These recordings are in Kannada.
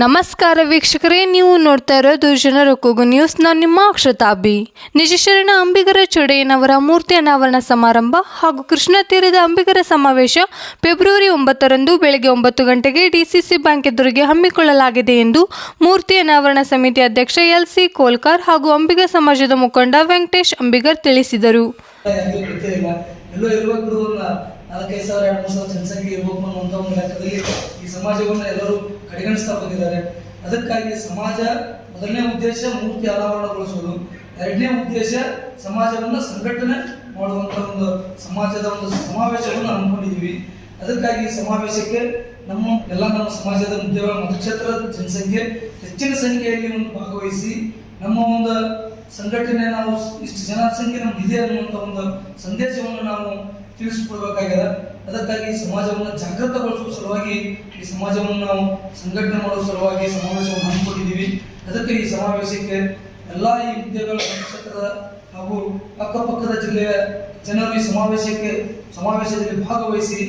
ನಮಸ್ಕಾರ ವೀಕ್ಷಕರೇ, ನೀವು ನೋಡ್ತಾ ಇರೋದು ಜನರ ಕೂಗು ನ್ಯೂಸ್. ನಾನು ನಿಮ್ಮ ಅಕ್ಷತಾಬಿ. ನಿಜಶರಣ ಅಂಬಿಗರ ಚೊಡೆಯನವರ ಮೂರ್ತಿ ಅನಾವರಣ ಸಮಾರಂಭ ಹಾಗೂ ಕೃಷ್ಣ ತೀರದ ಅಂಬಿಗರ ಸಮಾವೇಶ ಫೆಬ್ರವರಿ ಒಂಬತ್ತರಂದು ಬೆಳಗ್ಗೆ ಒಂಬತ್ತು ಗಂಟೆಗೆ ಡಿಸಿಸಿ ಬ್ಯಾಂಕ್ ಎದುರಿಗೆ ಹಮ್ಮಿಕೊಳ್ಳಲಾಗಿದೆ ಎಂದು ಮೂರ್ತಿ ಅನಾವರಣ ಸಮಿತಿ ಅಧ್ಯಕ್ಷ ಎಲ್ ಸಿ ಕೋಲ್ಕರ್ ಹಾಗೂ ಅಂಬಿಗ ಸಮಾಜದ ಮುಖಂಡ ವೆಂಕಟೇಶ್ ಅಂಬಿಗರ್ ತಿಳಿಸಿದರು. ನಾಲ್ಕೈದು ಸಾವಿರ ಎರಡು ಮೂರು ಸಾವಿರ ಜನಸಂಖ್ಯೆ ಇರಬೇಕು ಅನ್ನುವಂಥ ಒಂದು ಲೆಕ್ಕದಲ್ಲಿ ಈ ಸಮಾಜವನ್ನು ಎಲ್ಲರೂ ಕಡೆಗಣಿಸ್ತಾ ಬಂದಿದ್ದಾರೆ. ಅದಕ್ಕಾಗಿ ಸಮಾಜ ಮೊದಲನೇ ಉದ್ದೇಶ ಮೂರ್ತಿ ಅನಾವರಣಗೊಳಿಸುವುದು ಎರಡನೇ ಉದ್ದೇಶ ಸಮಾಜವನ್ನು ಸಂಘಟನೆ ಮಾಡುವಂಥ ಒಂದು ಸಮಾಜದ ಒಂದು ಸಮಾವೇಶವನ್ನು ಹಮ್ಮಿಕೊಂಡಿದ್ದೀವಿ. ಅದಕ್ಕಾಗಿ ಸಮಾವೇಶಕ್ಕೆ ನಮ್ಮ ಎಲ್ಲ ನಮ್ಮ ಸಮಾಜದ ಉದ್ಯೋಗ ಮತಕ್ಷೇತ್ರದ ಜನಸಂಖ್ಯೆ ಹೆಚ್ಚಿನ ಸಂಖ್ಯೆಯಲ್ಲಿ ಒಂದು ಭಾಗವಹಿಸಿ ನಮ್ಮ ಒಂದು ಸಂಘಟನೆ ನಾವು ಇಷ್ಟು ಜನಸಂಖ್ಯೆ ನಮ್ಗೆ ಇದೆ ಅನ್ನುವಂಥ ಒಂದು ಸಂದೇಶವನ್ನು ನಾವು ತಿಳಿಸಿಕೊಡ್ಬೇಕಾಗಿದೆ ಅದಕ್ಕಾಗಿ ಸಮಾಜವನ್ನು ಜಾಗೃತಗೊಳಿಸುವ ಸಲುವಾಗಿ, ಈ ಸಮಾಜವನ್ನು ನಾವು ಸಂಘಟನೆ ಮಾಡುವ ಸಲುವಾಗಿ ಸಮಾವೇಶವನ್ನು ಹಮ್ಮಿಕೊಂಡಿದ್ದೀವಿ. ಅದಕ್ಕೆ ಈ ಸಮಾವೇಶಕ್ಕೆ ಎಲ್ಲ ಈ ಹುದ್ದೆಗಳ ಕ್ಷೇತ್ರದ ಹಾಗೂ ಅಕ್ಕಪಕ್ಕದ ಜಿಲ್ಲೆಯ ಜನರು ಈ ಸಮಾವೇಶಕ್ಕೆ, ಸಮಾವೇಶದಲ್ಲಿ ಭಾಗವಹಿಸಿ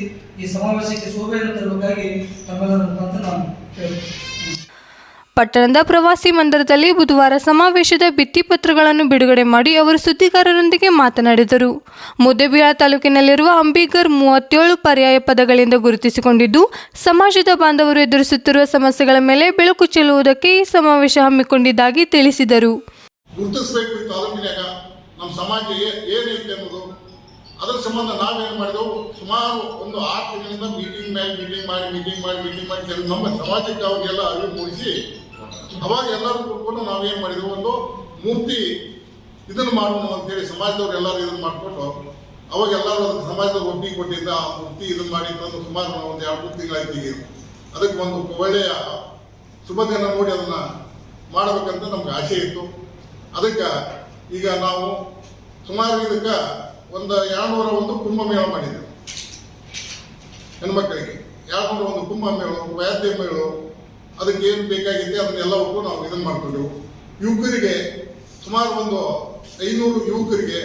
ಈ ಸಮಾವೇಶಕ್ಕೆ ಶೋಭೆಯನ್ನು ತರಬೇಕಾಗಿ ತಮ್ಮೆಲ್ಲರ ಮುಖಾಂತರ ನಾನು ಕೇಳುತ್ತೇನೆ ಪಟ್ಟಣದ ಪ್ರವಾಸಿ ಮಂದಿರದಲ್ಲಿ ಬುಧವಾರ ಸಮಾವೇಶದ ಭಿತ್ತಿಪತ್ರಗಳನ್ನು ಬಿಡುಗಡೆ ಮಾಡಿ ಅವರು ಸುದ್ದಿಗಾರರೊಂದಿಗೆ ಮಾತನಾಡಿದರು. ಮುದ್ದೇಬಿಹಾಳ ತಾಲೂಕಿನಲ್ಲಿರುವ ಅಂಬಿಗರ್ ಮೂವತ್ತೇಳು ಪರ್ಯಾಯ ಪದಗಳಿಂದ ಗುರುತಿಸಿಕೊಂಡಿದ್ದು, ಸಮಾಜದ ಬಾಂಧವರು ಎದುರಿಸುತ್ತಿರುವ ಸಮಸ್ಯೆಗಳ ಮೇಲೆ ಬೆಳಕು ಚೆಲ್ಲುವುದಕ್ಕೆ ಈ ಸಮಾವೇಶ ಹಮ್ಮಿಕೊಂಡಿದ್ದಾಗಿ ತಿಳಿಸಿದರು. ಅದರ ಸಂಬಂಧ ನಾವೇನು ಮಾಡಿದೆವು? ಸುಮಾರು ಒಂದು ಆರು ತಿಂಗಳಿಂದ ಮೀಟಿಂಗ್ ಮೇಲೆ ಮೀಟಿಂಗ್ ಮಾಡಿ ಮೀಟಿಂಗ್ ಮಾಡಿ ಮೀಟಿಂಗ್ ಮಾಡಿ ಕೆಲವು ನಮ್ಮ ಸಮಾಜಕ್ಕೆ ಅವರಿಗೆಲ್ಲ ಅರಿವು ಮೂಡಿಸಿ, ಅವಾಗ ಎಲ್ಲರೂ ಕೂತ್ಕೊಂಡು ನಾವೇನು ಮಾಡಿದೆವು? ಒಂದು ಮೂರ್ತಿ ಇದನ್ನು ಮಾಡೋಣ ಅಂತೇಳಿ ಸಮಾಜದವ್ರು ಎಲ್ಲರೂ ಇದನ್ನು ಮಾಡಿಕೊಂಡು, ಅವಾಗ ಎಲ್ಲರೂ ಸಮಾಜದವ್ರು ಒಪ್ಪಿಗೆ ಕೊಟ್ಟಿದ್ದ ಆ ಮೂರ್ತಿ ಇದನ್ನು ಮಾಡಿ ತಂದು ಸುಮಾರು ನಾವು ಒಂದು ಎರಡು ಮೂರು ಅದಕ್ಕೆ ಒಂದು ಒಳ್ಳೆಯ ಶುಭ ದಿನ ನೋಡಿ ಅದನ್ನು ಮಾಡಬೇಕಂತ ನಮ್ಗೆ ಆಸೆ ಇತ್ತು. ಅದಕ್ಕೆ ಈಗ ನಾವು ಸುಮಾರು ಇದಕ್ಕೆ ಒಂದು ಎರಡುನೂರ ಒಂದು ಕುಂಭಮೇಳ ಮಾಡಿದ್ದೆವು ಹೆಣ್ಮಕ್ಕಳಿಗೆ ಎರಡುನೂರ ಒಂದು ಕುಂಭಮೇಳ ವಾದ್ಯ ಮೇಳ, ಅದಕ್ಕೆ ಏನು ಬೇಕಾಗಿದೆ ಅದನ್ನೆಲ್ಲವಕ್ಕೂ ನಾವು ಇದನ್ನು ಮಾಡ್ಕೊಂಡೆವು. ಯುವಕರಿಗೆ ಸುಮಾರು ಒಂದು ಐನೂರು ಯುವಕರಿಗೆ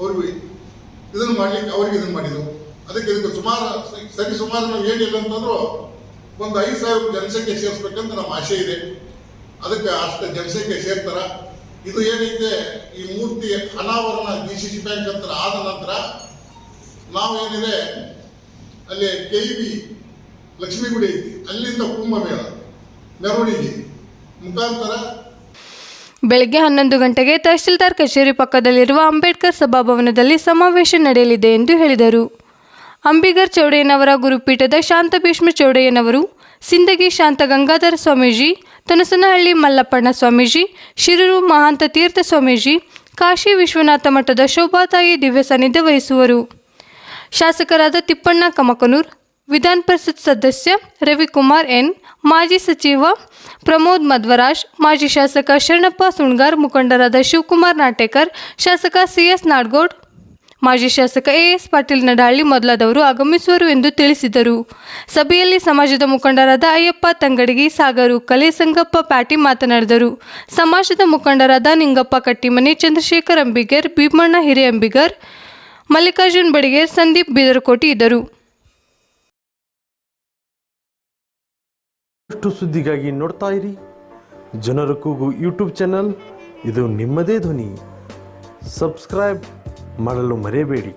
ಅವ್ರಿಗೆ ಇದನ್ನು ಮಾಡ್ಲಿಕ್ಕೆ ಅವ್ರಿಗೆ ಇದನ್ನು ಮಾಡಿದೆವು ಅದಕ್ಕೆ ಇದಕ್ಕೆ ಸುಮಾರು ಸರಿ ಸುಮಾರು ನಾವು ಏನಿಲ್ಲ ಅಂತಂದ್ರು ಒಂದು ಐದು ಸಾವಿರ ಜನಸಂಖ್ಯೆ ಸೇರಿಸ್ಬೇಕಂತ ನಮ್ಮ ಆಸೆ ಇದೆ. ಅದಕ್ಕೆ ಅಷ್ಟು ಜನಸಂಖ್ಯೆ ಸೇರ್ತಾರ. ಇದು ಏನೈತೆ ಈ ಮೂರ್ತಿ ಅನಾವರಣ ಡಿ ಸಿ ಸಿ ಬ್ಯಾಂಕ್ ಹತ್ರ ಆದ ನಂತರ ನಾವೇನಿದೆ ಅಲ್ಲಿ ಕೆ ಬಿ ಲಕ್ಷ್ಮೀಗುಡಿ ಐತಿ. ಅಲ್ಲಿಂದ ಕುಂಭಮೇಳ, ಮೆರವಣಿಗೆ. ಮುಖಾಂತರ ಬೆಳಗ್ಗೆ ಹನ್ನೊಂದು ಗಂಟೆಗೆ ತಹಶೀಲ್ದಾರ್ ಕಚೇರಿ ಪಕ್ಕದಲ್ಲಿರುವ ಅಂಬೇಡ್ಕರ್ ಸಭಾಭವನದಲ್ಲಿ ಸಮಾವೇಶ ನಡೆಯಲಿದೆ ಎಂದು ಹೇಳಿದರು. ಅಂಬಿಗರ್ ಚೌಡಯ್ಯನವರ ಗುರುಪೀಠದ ಶಾಂತ ಭೀಷ್ಮ ಚೌಡಯ್ಯನವರು, ಸಿಂದಗಿ ಶಾಂತ ಗಂಗಾಧರ ಸ್ವಾಮೀಜಿ ತೊನಸನಹಳ್ಳಿ ಮಲ್ಲಪ್ಪಣ್ಣ ಸ್ವಾಮೀಜಿ, ಶಿರೂರು ಮಹಾಂತ ತೀರ್ಥ ಸ್ವಾಮೀಜಿ, ಕಾಶಿ ವಿಶ್ವನಾಥ ಮಠದ ಶೋಭಾತಾಯಿ ದಿವ್ಯ ಸಾನ್ನಿಧ್ಯ ವಹಿಸುವರು. ಶಾಸಕರಾದ ತಿಪ್ಪಣ್ಣ ಕಮಕನೂರ್, ವಿಧಾನ ಪರಿಷತ್ ಸದಸ್ಯ ರವಿಕುಮಾರ್ ಎನ್, ಮಾಜಿ ಸಚಿವ ಪ್ರಮೋದ್ ಮಧ್ವರಾಜ್, ಮಾಜಿ ಶಾಸಕ ಶರಣಪ್ಪ ಸುಣ್ಗಾರ್ ಮುಖಂಡರಾದ ಶಿವಕುಮಾರ್ ನಾಟೇಕರ್, ಶಾಸಕ ಸಿಎಸ್ ನಾಡ್ಗೌಡ್ ಮಾಜಿ ಶಾಸಕ ಎಎಸ್ ಪಾಟೀಲ್ ನಡಾಳ್ಳಿ ಮೊದಲಾದವರು ಆಗಮಿಸುವರು ಎಂದು ತಿಳಿಸಿದರು. ಸಭೆಯಲ್ಲಿ ಸಮಾಜದ ಮುಖಂಡರಾದ ಅಯ್ಯಪ್ಪ ತಂಗಡಗಿ ಸಾಗರು ಕಲೆ ಸಂಗಪ್ಪ ಪ್ಯಾಟಿ ಮಾತನಾಡಿದರು. ಸಮಾಜದ ಮುಖಂಡರಾದ ನಿಂಗಪ್ಪ ಕಟ್ಟಿಮನೆ, ಚಂದ್ರಶೇಖರ್ ಅಂಬಿಗರ್, ಭೀಮಣ್ಣ ಹಿರೇಅಂಬಿಗರ್ ಮಲ್ಲಿಕಾರ್ಜುನ್ ಬಡಿಗೇರ್, ಸಂದೀಪ್ ಬಿದರಕೋಟಿ ಇದ್ದರು. ಸುದ್ದಿಗಾಗಿ ನೋಡ್ತಾ ಇರಿ. ಜನರ ಕೂಗು ಯೂಟ್ಯೂಬ್ ಚಾನಲ್. ಇದು ನಿಮ್ಮದೇ ಧ್ವನಿ. ಸಬ್ಸ್ಕ್ರೈಬ್. ಮಾಡಲು ಮರೆಯಬೇಡಿ.